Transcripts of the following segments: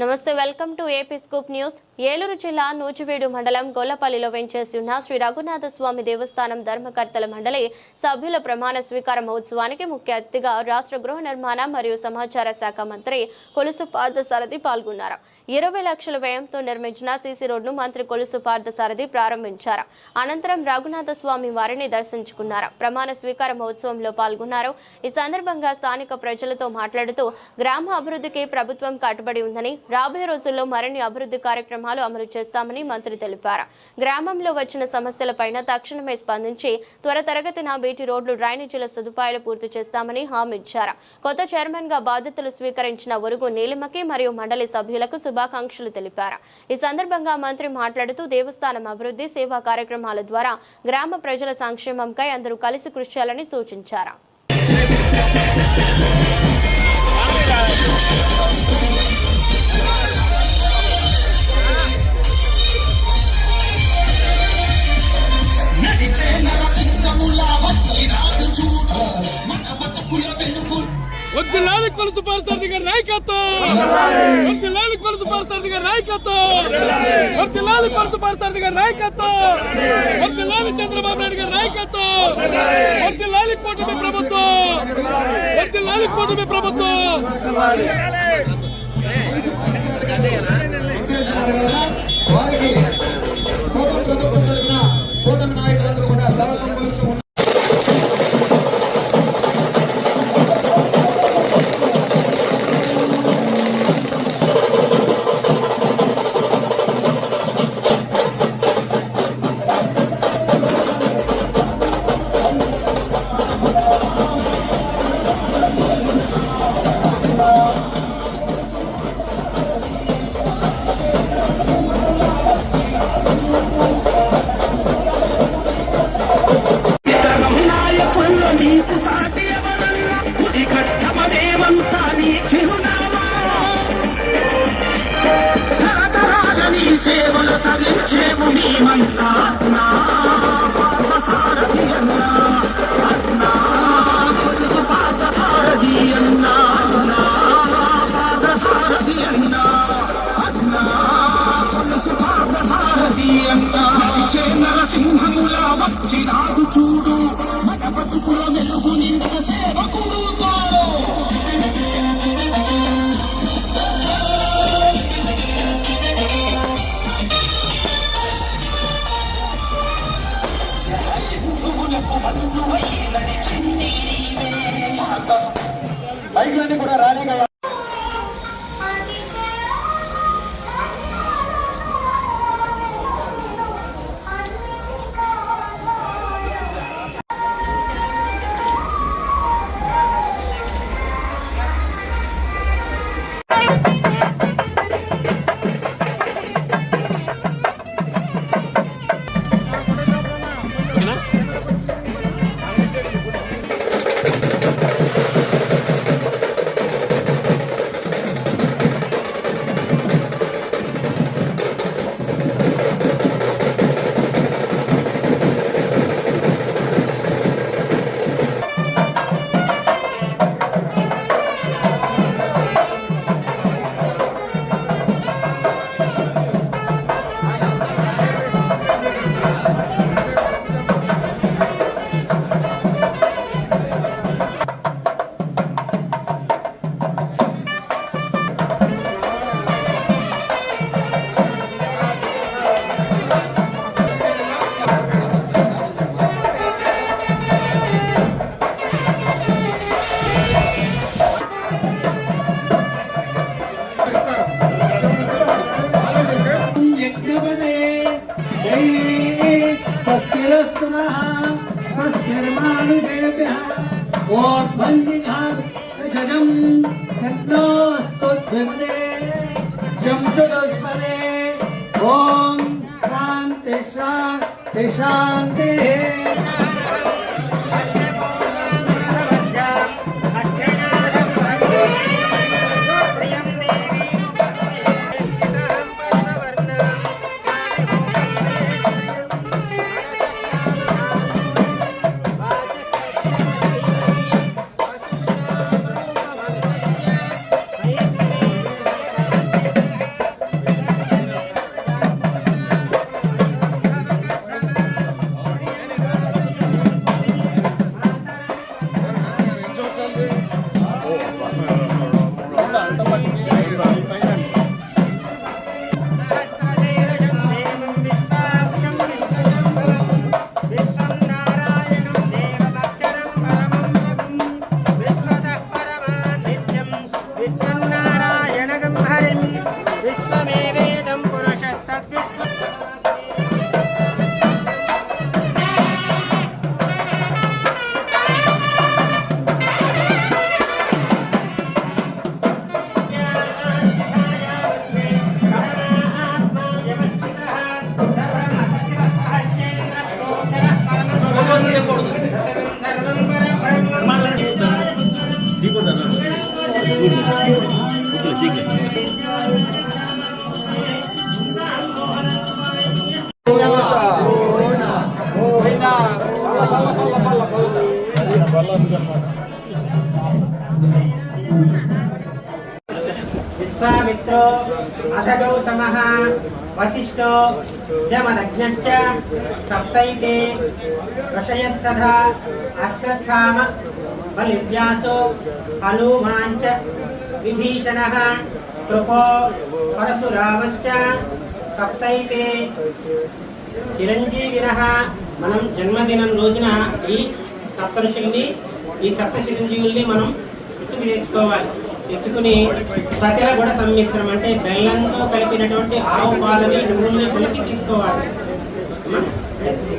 నమస్తే welcome to AP scoop news. Eluru జిల్లా నూజివీడు మండలం గొల్లపల్లిలో వెంచేసి ఉన్న శ్రీ రఘునాథ స్వామి దేవస్థానం ధర్మకర్తల మండలి సభ్యుల ప్రమాణ స్వీకార మహోత్సవానికి ముఖ్య అతిథిగా రాష్ట్ర గృహ నిర్మాణ మరియు సమాచార శాఖ మంత్రి కొలుసు పార్థసారథి పాల్గొన్నారు. ఇరవై లక్షల వ్యయంతో నిర్మించిన సీసీ రోడ్ను మంత్రి కొలుసు పార్థసారథి ప్రారంభించారు. అనంతరం రఘునాథ స్వామి వారిని దర్శించుకున్నారు. ప్రమాణ స్వీకార మహోత్సవంలో పాల్గొన్నారు. ఈ సందర్భంగా స్థానిక ప్రజలతో మాట్లాడుతూ గ్రామ అభివృద్ధికి ప్రభుత్వం కట్టుబడి ఉందని రాబోయే రోజుల్లో మరిన్ని అభివృద్ధి కార్యక్రమాలు అమలు చేస్తామని మంత్రి తెలిపారు. గ్రామంలో వచ్చిన సమస్యలపైన తక్షణమే స్పందించి త్వర తరగతిన బీటీ రోడ్లు డ్రైనేజీల సదుపాయాలు పూర్తి చేస్తామని హామీ ఇచ్చారు. కొత్త చైర్మన్గా బాధ్యతలు స్వీకరించిన ఒరుగు నీలిమకి మరియు మండలి సభ్యులకు శుభాకాంక్షలు తెలిపారు. ఈ సందర్భంగా మంత్రి మాట్లాడుతూ దేవస్థానం అభివృద్ధి సేవా కార్యక్రమాల ద్వారా గ్రామ ప్రజల సంక్షేమంపై అందరూ కలిసి కృషి చేయాలని సూచించారు. కొలుసు పరిస్థితి గారి నాయకత్వం వద్దులాలి కొలుసు పరిస్థితి గారి నాయకత్వం వద్దులాలి కొలుసు పరిస్థితి గారి నాయకత్వం వద్దులాలి చంద్రబాబు నాయుడు గారి నాయకత్వం వద్దులాలి కూటమి ప్రభుత్వం వద్దులాలి కూటమి ప్రభుత్వం 祈祷。విశ్వామిత్రో అథ గౌతమ వశిష్ఠో జమదగ్నశ్చ సప్తైతే ఋషయస్తథా అశ్వత్థామ బలివ్యాసో హనుమాంచ విభీషణः కృపో పరశురామశ్చ సప్తైతే చిరంజీవిన మనం జన్మదినం రోజున ఈ సప్తఋషుల్ని ఈ సప్త చిరంజీవుల్ని మనం గుర్తుకు తెచ్చుకోవాలి తెచ్చుకుని సకల గుడ సమ్మిశ్రం అంటే బెల్లంతో కలిపినటువంటి ఆవు పాలని నువ్వుల్ని కలిపి తీసుకోవాలి.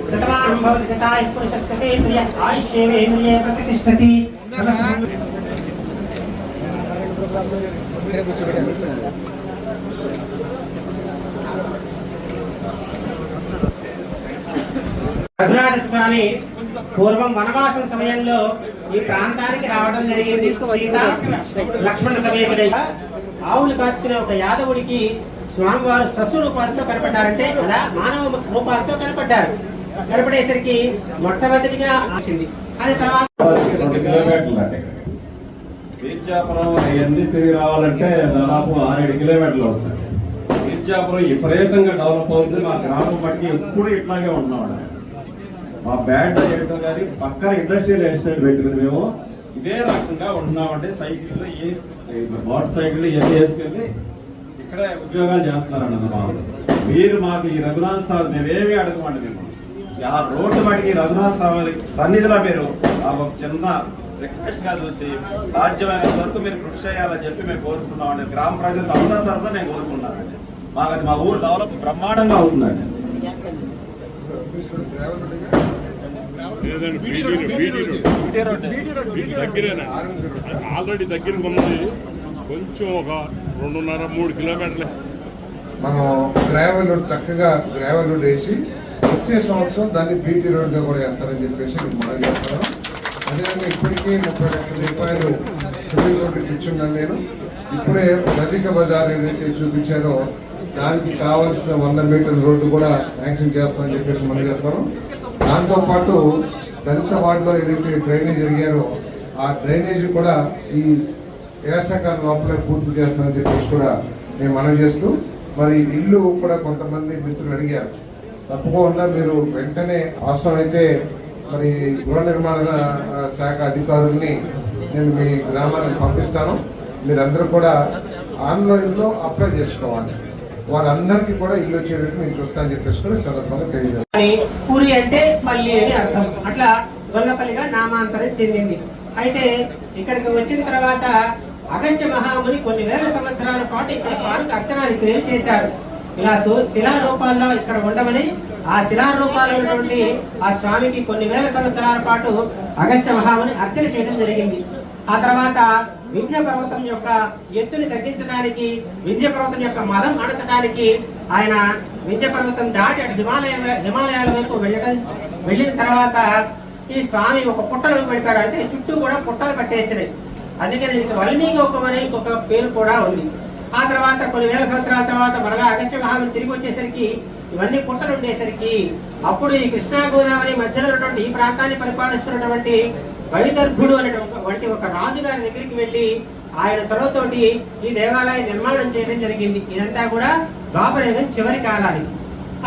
శతమానం భవతి శతాయ పురుషస్య తేంద్రియ ఆయుష్యేవేంద్రియే ప్రతిష్టతి. రఘునాథ స్వామి పూర్వం వనవాసం సమయంలో ఈ ప్రాంతానికి రావడం జరిగింది. సీత లక్ష్మణ సమేతుడై ఆవులు కాచుకునే ఒక యాదవుడికి స్వామివారు స్వస్వరూపాలతో కనపడ్డారంటే అలా మానవ రూపాలతో కనపడ్డారు. కనపడేసరికి మొట్టమొదటిగా వచ్చింది. అది తర్వాత విద్యాపురం అవన్నీ తిరిగి రావాలంటే దాదాపు ఆరేడు కిలోమీటర్లు అవుతుంది. విద్యాపురం విపరీతంగా డెవలప్ అవుతుంది. మా గ్రామం బట్టి ఎప్పుడు ఇట్లాగే ఉంటున్నాం మా బ్యాడ్ చేయడం కానీ పక్కన ఇండస్ట్రియల్ ఎస్టేట్ పెట్టుకుని మేము ఇదే రకంగా ఉంటున్నామంటే సైకిళ్ళు ఏ మోటార్ సైకిళ్ళు ఇవన్నీ వేసుకెళ్ళి ఇక్కడే ఉద్యోగాలు చేస్తున్నారన్నది మాకు మీరు మాకు ఈ రఘునాథ్ స్వామి మేమేమి అడగమండి మేము ఆ రోడ్డు మటుకి రఘునాథ్ స్వామి సన్నిధిలో మీరు ఆ ఒక చిన్న రిక్వెస్ట్గా చూసి సాధ్యమైనంత వరకు మీరు కృషి చేయాలని చెప్పి మేము కోరుకున్నామండి గ్రామ ప్రజలతో అందరి తరఫున నేను కోరుకున్నానండి మాకు మా ఊరు డెవలప్ బ్రహ్మాండంగా అవుతుందండి లేదండి దగ్గరేనా? ఆల్రెడీ దగ్గరకు ఉన్నది. కొంచెం ఒక రెండున్నర మూడు కిలోమీటర్లు. మనం గ్రావెల్ రోడ్ చక్కగా గ్రావెల్ రోడ్ వేసి వచ్చే సంవత్సరం దాన్ని బీటీ రోడ్గా కూడా వేస్తారని చెప్పేసి మనం చేస్తున్నాం అదేవిధంగా ఇప్పటికీ ముప్పై లక్షల రూపాయలు సివిల్ రోడ్డుకి ఇచ్చున్నాను నేను. ఇప్పుడే రజిక బజార్ ఏదైతే చూపించారో దానికి కావాల్సిన వంద మీటర్ల రోడ్డు కూడా శాంక్షన్ చేస్తామని చెప్పేసి మనం చేస్తాను. దాంతో పాటు దళిత వార్డులో ఏదైతే డ్రైనేజ్ అడిగారో ఆ డ్రైనేజ్ కూడా ఈ వేసవకాలం లోపలే పూర్తి చేస్తానని చెప్పేసి కూడా మేము మనం చేస్తూ మరి ఇల్లు కూడా కొంతమంది మిత్రులు అడిగారు. తప్పకుండా మీరు వెంటనే అవసరమైతే మరి గృహ నిర్మాణ శాఖ అధికారుల్ని నేను మీ గ్రామానికి పంపిస్తాను. మీరందరూ కూడా ఆన్లైన్లో అప్లై చేసుకోవాలి. వారందరికీ కూడా ఇల్లు వచ్చేటట్టు నేను చూస్తానని చెప్పేసి కూడా సందర్భంగా తెలియజేస్తాను. పూరి అంటే పల్లి అని అర్థం. అట్లా గొల్లపల్లిగా నామాంతరం చెందింది. అయితే ఇక్కడికి వచ్చిన తర్వాత అగస్త్య మహాముని కొన్ని వేల సంవత్సరాల పాటు ఇక్కడ స్వామికి అర్చనాది చేశారు. ఇలా శిలారూపాల్లో శిలా రూపాల్లో ఇక్కడ ఉండమని ఆ శిలా రూపాల్లో ఆ స్వామికి కొన్ని వేల సంవత్సరాల పాటు అగస్త్య మహాముని అర్చన చేయడం జరిగింది. ఆ తర్వాత వింధ్య పర్వతం యొక్క ఎత్తుని తగ్గించడానికి వింధ్య పర్వతం యొక్క మదం అణచడానికి ఆయన వింధ్య పర్వతం దాటి అటు హిమాలయ హిమాలయాల వరకు వెళ్ళడం వెళ్ళిన తర్వాత ఈ స్వామి ఒక పుట్టలోకి పెట్టారు అంటే చుట్టూ కూడా పుట్టలు పట్టేసినాయి అందుకని దీనికి వల్మీకి ఒక ఇంకొక పేరు కూడా ఉంది. ఆ తర్వాత కొన్ని వేల సంవత్సరాల తర్వాత మరలా అగస్త్య మహాముని తిరిగి వచ్చేసరికి ఇవన్నీ పుట్టలు ఉండేసరికి అప్పుడు ఈ కృష్ణా గోదావరి మధ్యలో ఉన్నటువంటి ఈ ప్రాంతాన్ని పరిపాలిస్తున్నటువంటి వైదర్భుడు అనేటువంటి ఒక రాజు గారి దగ్గరికి వెళ్ళి ఆయన చొరవతోటి ఈ దేవాలయం నిర్మాణం చేయడం జరిగింది. ఇదంతా కూడా ద్వాపరయుగం చివరి కాలానికి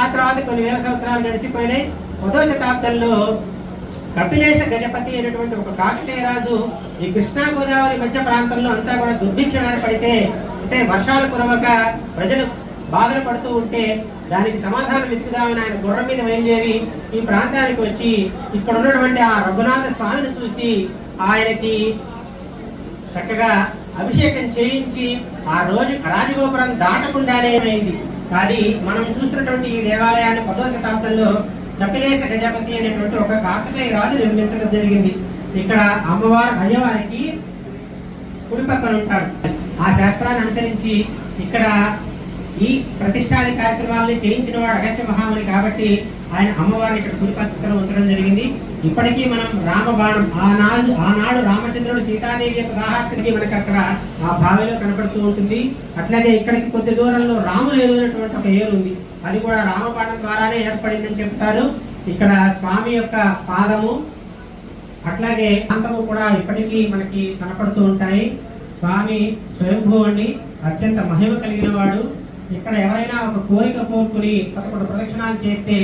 ఆ తర్వాత కొన్ని వేల సంవత్సరాలు గడిచిపోయినాయి. పదో శతాబ్దంలో కపిలేశ గజపతి అనేటువంటి ఒక కాకతీయ రాజు ఈ కృష్ణా గోదావరి మధ్య ప్రాంతంలో అంతా కూడా దుర్భిక్షం ఏర్పడితే అంటే వర్షాలు కురవక ప్రజలు బాధలు పడుతూ ఉంటే దానికి సమాధానం వెతుకుదామని ఆయన గుర్రం మీద బయలుదేరి ఈ ప్రాంతానికి వచ్చి ఇక్కడ ఉన్నటువంటి ఆ రఘునాథ స్వామిని చూసి ఆయనకి చక్కగా అభిషేకం చేయించి ఆ రోజు రాజగోపురం దాటకుండానే అయింది అది మనం చూసినటువంటి ఈ దేవాలయాన్ని పదో శతాబ్దంలో కపిలేశ గజపతి అనేటువంటి ఒక కాకతీయ రాజు నిర్మించడం జరిగింది. ఇక్కడ అమ్మవారు అయ్యవారికి కుడి పక్కన ఉంటారు. ఆ శాస్త్రాన్ని అనుసరించి ఇక్కడ ఈ ప్రతిష్టాది కార్యక్రమాలను చేయించిన వాడు అగస్త్య మహాముని కాబట్టి ఆయన అమ్మవారిని ఇక్కడ కుడి ఉంచడం జరిగింది. ఇప్పటికీ మనం రామబాణం ఆనాడు ఆనాడు రామచంద్రుడు సీతాదేవి యొక్క దాహార్తికి మనకి అక్కడ ఆ బావిలో కనపడుతూ ఉంటుంది. అట్లాగే ఇక్కడికి కొద్ది దూరంలో రాములు ఎదురైనటువంటి ఒక ఏరు ఉంది. అది కూడా రామబాణం ద్వారానే ఏర్పడిందని చెప్తారు ఇక్కడ స్వామి యొక్క పాదము అట్లాగే ప్రాంతము కూడా ఇప్పటికీ మనకి కనపడుతూ ఉంటాయి. స్వామి స్వయంభూ అండి అత్యంత మహిమ కలిగిన వాడు ఇక్కడ ఎవరైనా ఒక కోరిక కోరుకుని పదకొండు ప్రదక్షిణాలు చేస్తే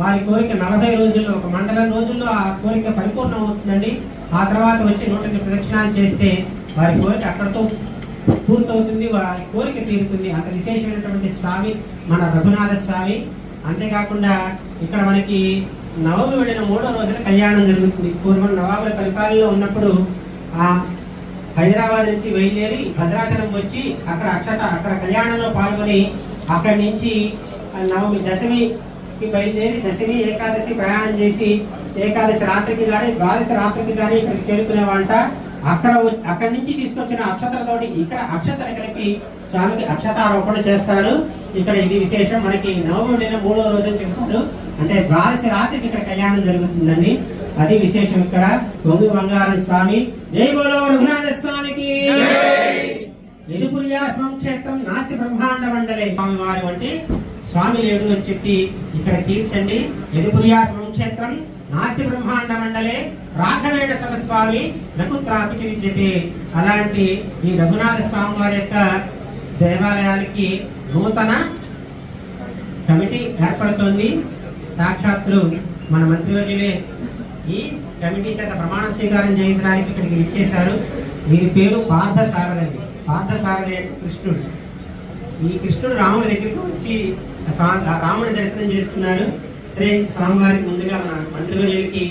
వారి కోరిక నలభై రోజుల్లో ఒక మండలం రోజుల్లో ఆ కోరిక పరిపూర్ణం అవుతుందండి ఆ తర్వాత వచ్చి నూట ప్రదక్షిణాలు చేస్తే వారి కోరిక అక్కడతో పూర్తవుతుంది వారి కోరిక తీరుతుంది. అంత విశేషమైనటువంటి స్వామి మన రఘునాథ స్వామి. అంతేకాకుండా ఇక్కడ మనకి నవమి వెళ్ళిన మూడో రోజున కళ్యాణం జరుగుతుంది. పూర్వం నవాబుల పరిపాలనలో ఉన్నప్పుడు ఆ హైదరాబాద్ నుంచి బయలుదేరి భద్రాచలం వచ్చి అక్కడ అక్షత అక్కడ కళ్యాణంలో పాల్గొని అక్కడి నుంచి నవమి దశమికి బయలుదేరి దశమి ఏకాదశి ప్రయాణం చేసి ఏకాదశి రాత్రికి కానీ ద్వాదశి రాత్రికి కానీ ఇక్కడికి వంట అక్కడ అక్కడి నుంచి తీసుకొచ్చిన అక్షతలతోటి ఇక్కడ అక్షతలు కలిపి స్వామికి అక్షతారోపణ చేస్తారు. ఇక్కడ ఇది విశేషం. మనకి నవమి వెళ్ళిన మూడో రోజు చెప్తారు అంటే ద్వాదశి రాత్రికి ఇక్కడ కళ్యాణం జరుగుతుందండి. అది విశేషం ఇక్కడ. కొంగు బంగారం స్వామి. జై బోలో రఘునాథ స్వామికి. ఎదుపురియా క్షేత్రం నాస్తి బ్రహ్మాండ మండలే. స్వామి వారి వంటి స్వామి లేడు అని చెప్పి ఇక్కడ కీర్తండి ఎదుపురియా క్షేత్రం నాస్తి బ్రహ్మాండ మండలే. రాఘవేణ సమస్వామి నకుత్రాపి విద్యతే అలాంటి ఈ రఘునాథ స్వామి వారి యొక్క దేవాలయానికి నూతన కమిటీ ఏర్పడుతోంది. సాక్షాత్తులు మన మంత్రివర్యులే ఈ కమిటీ చేత ప్రమాణ స్వీకారం చేయించడానికి ఇక్కడికి ఇచ్చేశారు వీరి పేరు పార్థ సారథి పార్థ సారథి కృష్ణుడు. ఈ కృష్ణుడు రాముడి దగ్గరికి వచ్చి రాముడి దర్శనం చేసుకున్నారు. సరే స్వామివారికి ముందుగా మన మంత్రివర్యులకి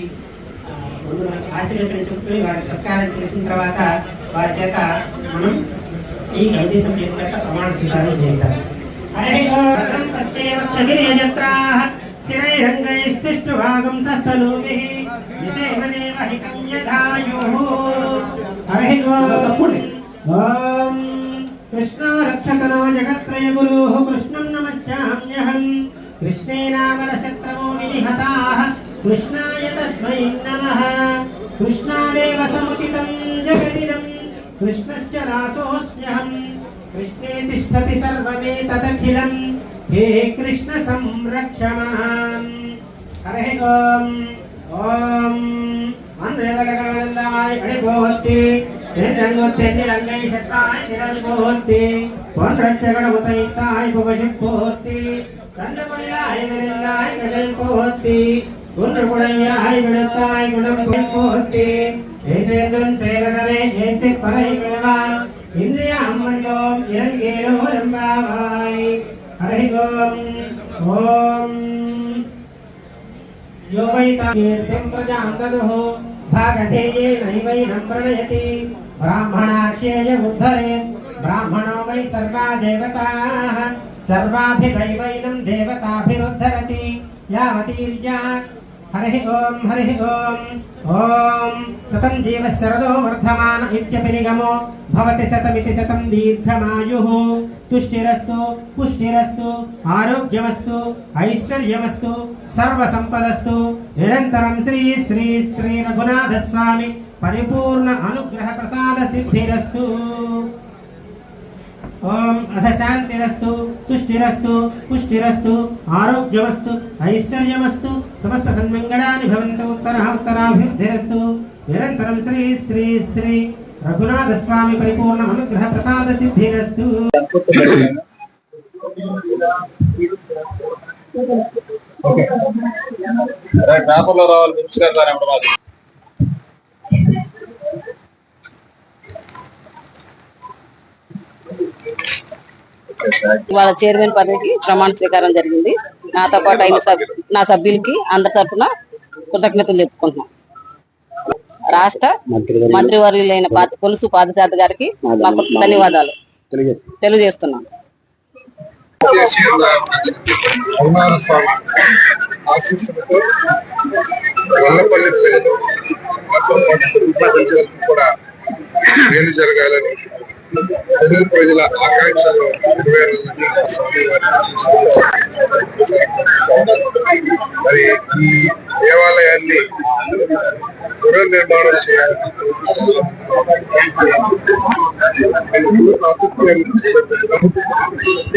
ముందు మనకి ఆశీర్వచనం చెప్పుకుని వారికి సత్కారం చేసిన తర్వాత వారి చేత మనం ఈ కమిటీ సభ్యుల చేత ప్రమాణ స్వీకారం చేయించాలి. హరే భాగం పశ్యేమత్రగిరేయత్రాః ॐ कृष्णो रक्षकनो जगत्त्रयगुरुः कृष्णं नमस्याम्यहम् कृष्णेनामरसक्रमो विनिहताः। कृष्णाय तस्मै नमः। कृष्णादेव हे कृष्णसंरक्षमान् हरे ओम् ஓம். மந்திரகலகலந்தாய் அடி போகத்தி శ్రీరంగు తెన్ని రంగై శతాయ్ నిరల్ పోహోత్తి పొన్రచ్చగడ ఉపయుక్తాయ్ పుగశు పోహోత్తి కండకుడియాయ్ నిరిందాయ్ కడల్ పోహోత్తి குன்றகுடையாய் விழுத்தாய் குணம் போகத்தி என்றென்றும் சேரனவே ஏத்து பறை விழுவான் இந்திய அம்மன்யோம் இறங்கேரோ ரம்பாவாய் ஹரிகோம் ஓம். यो वै कीर्तिं प्रजां ददुः भागधेये नैवैनं प्रणयति। ब्राह्मणाक्षेय उद्धरेत् ब्राह्मणो वै सर्वा देवताः। सर्वाभिदैवैनं देवताभिरुद्धरति। यावतीर्यात् హరి ఓం హరి ఓం ఓం శతం జీవశరదో వర్ధమాన ఇత్యపి నిగమో భవతి శతమితి శతం దీర్ఘమాయు తుష్టిరస్తు పుష్టిరస్తు ఆరోగ్యమస్తు ఐశ్వర్యమస్తు సర్వ సంపదస్తు నిరంతరం శ్రీ శ్రీ శ్రీ రఘునాథ స్వామి పరిపూర్ణ అనుగ్రహ ప్రసాద సిద్ధిరస్తు ఓం అథ శాంతిరస్తు తుష్టిరస్తు పుష్టిరస్తు ఆరోగ్యమస్తు ఐశ్వర్యమస్తు సమస్త సన్మంగళాని భవంతు ఉత్తర ఉత్తరాభివృద్ధిరస్తు నిరంతరం శ్రీ శ్రీ శ్రీ రఘునాథ స్వామి పరిపూర్ణ అనుగ్రహ ప్రసాద సిద్ధిరస్తు. రావాలి వాళ్ళ చైర్మన్ పదవికి ప్రమాణ స్వీకారం జరిగింది. నాతో పాటు అయిన నా సభ్యులకి అందరి తరఫున కృతజ్ఞతలు చెప్పుకుంటున్నాం. రాష్ట్ర మంత్రివర్యులైన పాత కొలుసు పాదశాత గారికి మాకు ధన్యవాదాలు. ఆశీస్సులతో వల్లపల్లి కూడా మేలు జరగాలని తెలుగు ప్రజల ఆకాంక్షలు మరి ఈ దేవాలయాన్ని పునర్నిర్మాణం చేయాలి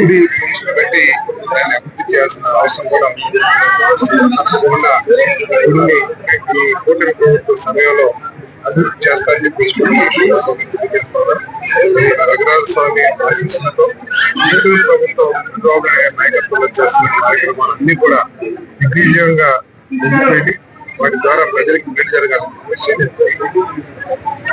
ఇది దృష్టిలో పెట్టి దాన్ని అభివృద్ధి చేయాల్సిన అవసరం కూడా ఉంది. గుడిని ఈ కూటమి ప్రభుత్వ సమయంలో అభివృద్ధి చేస్తారని చెప్పేసి రఘునాథ స్వామి ఆశీస్సులతో ప్రభుత్వం నాయకత్వంలో చేస్తున్న కార్యక్రమాలన్నీ కూడా దిగ్విజయంగా ముందుకు వాటి ద్వారా ప్రజలకు మేలు జరగాలన్న విషయం